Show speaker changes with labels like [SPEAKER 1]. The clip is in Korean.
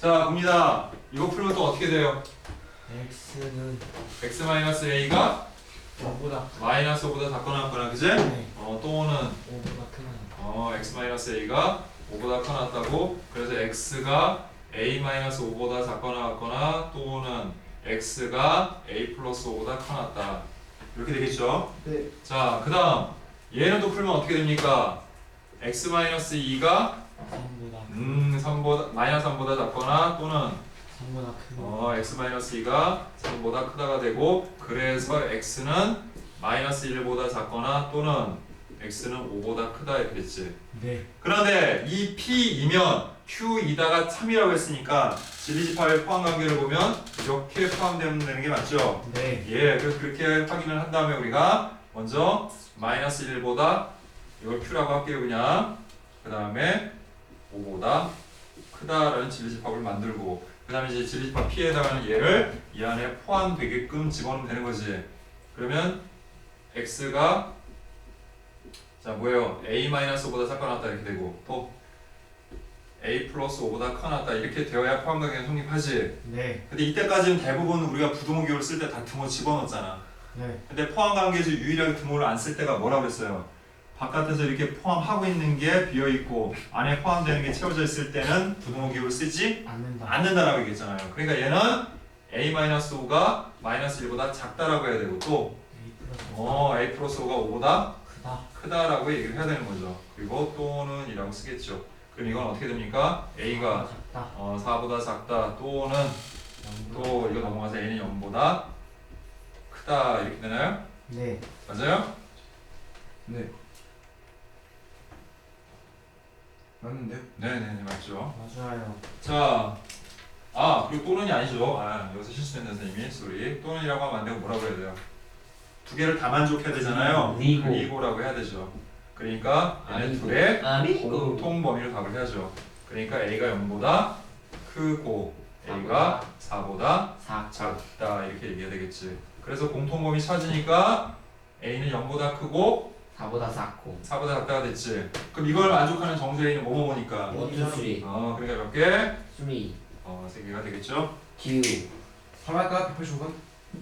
[SPEAKER 1] 자 봅니다. 이거 풀면 또 어떻게 돼요?
[SPEAKER 2] x는
[SPEAKER 1] x-a가
[SPEAKER 2] 5보다
[SPEAKER 1] 마이너스 5보다 작거나 같거나 그지?
[SPEAKER 2] 네.
[SPEAKER 1] 어 또는
[SPEAKER 2] 5보다 크면
[SPEAKER 1] 어 x-a가 5보다 커 낫다고 그래서 x가 a-5보다 작거나 같거나 또는 x가 a 플러스 5보다 커 낫다 이렇게 되겠죠?
[SPEAKER 2] 네.
[SPEAKER 1] 자 그 다음 얘는 또 풀면 어떻게 됩니까? x-2가
[SPEAKER 2] 3보다
[SPEAKER 1] 음 3보다 마이너스 3보다 작거나 또는
[SPEAKER 2] 3보다 크면
[SPEAKER 1] 어 x-2가 3보다 크다가 되고 그래서 x는 마이너스 1보다 작거나 또는 x는 5보다 크다 이렇게 됐지
[SPEAKER 2] 네.
[SPEAKER 1] 그런데 이 p이면 q이다가 3이라고 했으니까 진리집합의 포함 관계를 보면 이렇게 포함되는 게 맞죠?
[SPEAKER 2] 네.
[SPEAKER 1] 예, 그래서 그렇게 확인을 한 다음에 우리가 먼저 마이너스 1보다 이걸 q라고 할게요 그냥 그 다음에 5보다 크다라는 진리집합을 만들고 그 다음에 이제 진리집합 p에 해당하는 얘를 이 안에 포함되게끔 집어넣으면 되는 거지 그러면 x가 자 뭐예요 a-5보다 작거나 같다 이렇게 되고 또 a 플러스 5보다 커 낫다 이렇게 되어야 포함관계가 성립하지
[SPEAKER 2] 네.
[SPEAKER 1] 근데 이때까지는 대부분 우리가 부동호 기호를 쓸 때 다 등호 집어넣었잖아
[SPEAKER 2] 네.
[SPEAKER 1] 근데 포함관계에서 유일하게 등호를 안 쓸 때가 뭐라고 그랬어요? 바깥에서 이렇게 포함하고 있는 게 비어 있고 안에 포함되는 게 채워져 있을 때는 부동호 기호를 쓰지
[SPEAKER 2] 않는다.
[SPEAKER 1] 않는다라고 얘기했잖아요 그러니까 얘는 a-5가 마이너스 1보다 작다라고 해야 되고 또 어, a 플러스 5가 5보다
[SPEAKER 2] 크다.
[SPEAKER 1] 크다라고 얘기를 해야 되는 거죠 그리고 또는 이라고 쓰겠죠 그럼 이건 어떻게 됩니까? a가
[SPEAKER 2] 작다.
[SPEAKER 1] 어, 4보다 작다 또는 또 이거 넘어가서 a는 0보다 크다 이렇게 되나요?
[SPEAKER 2] 네.
[SPEAKER 1] 맞아요?
[SPEAKER 3] 네. 맞는데요?
[SPEAKER 1] 네네네 맞죠
[SPEAKER 2] 맞아요.
[SPEAKER 1] 자, 아 그리고 또는이 아니죠 아 여기서 실수했네 선생님이 쏘리 또는이라고 하면 안 되고 뭐라고 해야 돼요? 두 개를 다 만족해야 되잖아요
[SPEAKER 4] 리고.
[SPEAKER 1] 리고라고 해야 되죠 그러니까 얘네. 둘의. 공통 범위를 답을 해야죠 그러니까 a가 0보다 크고 a가 4보다
[SPEAKER 4] 4.
[SPEAKER 1] 작다 이렇게 얘기해야 되겠지 그래서 공통 범위 찾으니까 a는 0보다 크고
[SPEAKER 4] 4보다 작고.
[SPEAKER 1] 4보다 작다가 됐지 그럼 이걸 만족하는 정수 a는 뭐뭐 뭐니까
[SPEAKER 4] 1, 2, 3.
[SPEAKER 1] 어 그러니까 몇 개?
[SPEAKER 4] 3.
[SPEAKER 1] 어, 세 개가 되겠죠?
[SPEAKER 4] Q.
[SPEAKER 3] 설마 할까? 185번?